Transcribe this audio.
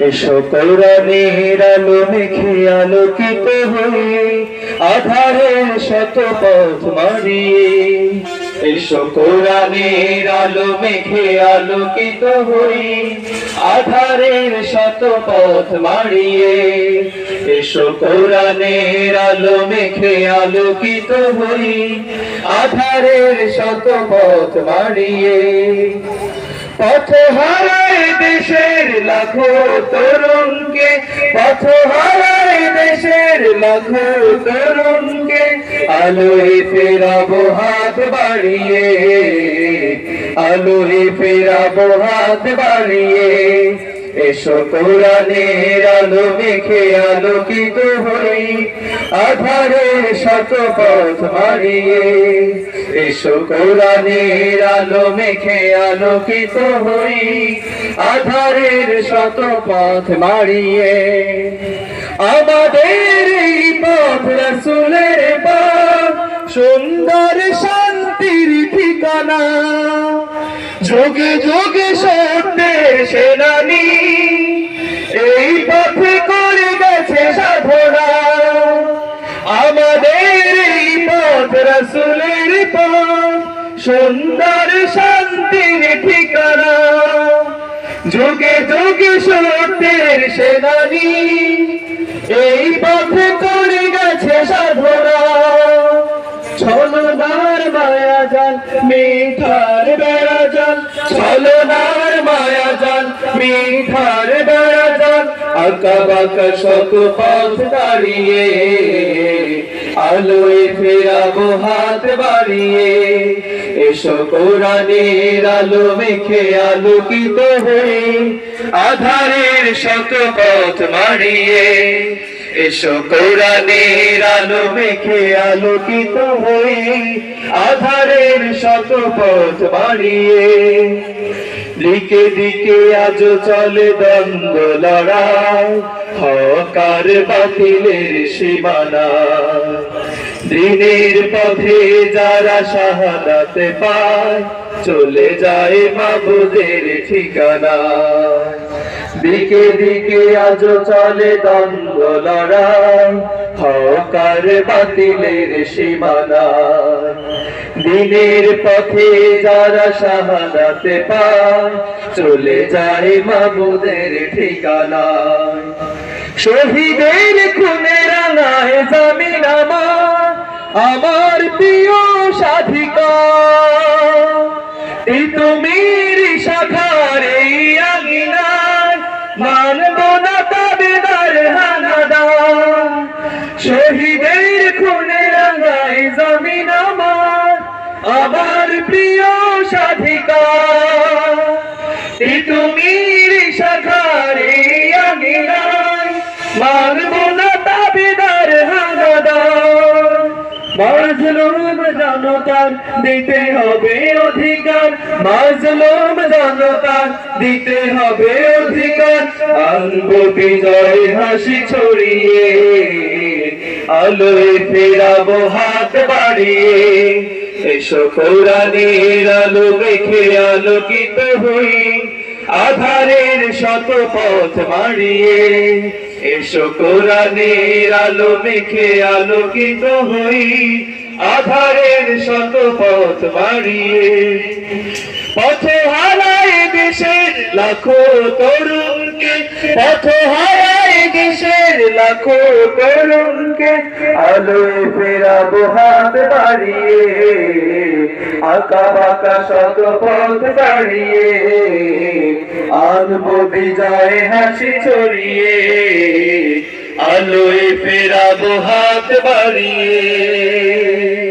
এসো কোরআনের আলো মেখে আলোকিত হয়ে আধারের শত পথ মারিয়ে এসো কোরআনের আলো মেখে আলোকিত হয়ে আধারের শত পথ মারিয়ে এসো কোরআনের আলো মেখে আলোকিত হয়ে আধারের শত পথ মারিয়ে পথ হারায় দেশের লাখো তরুণকে পথ হারায় দেশের লাখো তরুণকে, আলোয় ফেরাবো হাত বাড়িয়ে, আলোয় ফেরাবো হাত বাড়িয়ে। এসো কোরআনের আলো মেখে আলোকিত হই আধারের শত পথ মারিয়ে এসো কোরআনের আলো মেখে আলোকিত হই আধারের শত পথ মারিয়ে আমাদের এই পথ রসুলের পথ সুন্দর শান্তির ঠিকানা। যোগে যোগে সেনানি এই আমাদের সুন্দর শান্তির ঠিকানা। যোগে যোগে সত্যের সেনানি, এই পথে করে গেছে সাধনা। ছলনার মায়া জাল, মিঠার বেড়া জাল ছলনার মায়া জাল, মিঠার বেড়া আঁকা বাঁকা শত পথ দাঁড়িয়ে, আলোয় ফেরাবো হাত বাড়িয়ে। এসো কোরআনের আলো মেখে আলোকিত হয়ে, আধারের শত পথ মারিয়ে এসো কোরআনের আলো মেখে আলোকিত হয়ে, আধারের শত পথ বাড়িয়ে দিকে দিকে আজ চলে দ্বন্দ্ব লড়াই। হকার বাতিলের সীমানা। দিনের পথে যারা শাহাদাতে পায়, চলে যায় মাবুদের ঠিকানা। দিকে দিকে আজ চলে দ্বন্দ্ব লড়াই, হকার বাতিলের সীমানা। দিনের পথে যারা শাহাদাতে পায়, চলে যায় মাবুদের ঠিকানা শহীদের খুনে রাঙায় জামিন আমার আমার প্রিয় সাধিকা আমার প্রিয় সাধিকা আঙিনায় মানব না দিতে হবে অধিকার। মাজলুম জনতার দিতে হবে অধিকার। আনব বিজয় হাসি ছড়িয়ে, আলোয় ফেরাবো হাত বাড়িয়ে। এসো কোরআনের আলো মেখে আলোকিত হই, আধারের শত পথ মারিয়ে এসো কোরআনের আলো মেখে আলোকিত হই, আধারের শত পথ মারিয়ে পথে হারায় দেশের লাখো তরুণকে, পথ হারায় দেশের লাখো তরুণকে, আলোয় ফেরাবো হাত বাড়িয়ে। আঁকা বাঁকা শত পথ দাঁড়িয়ে আনব বিজয় হাসি ছড়িয়ে আলোয় ফেরাবো হাত বাড়িয়ে।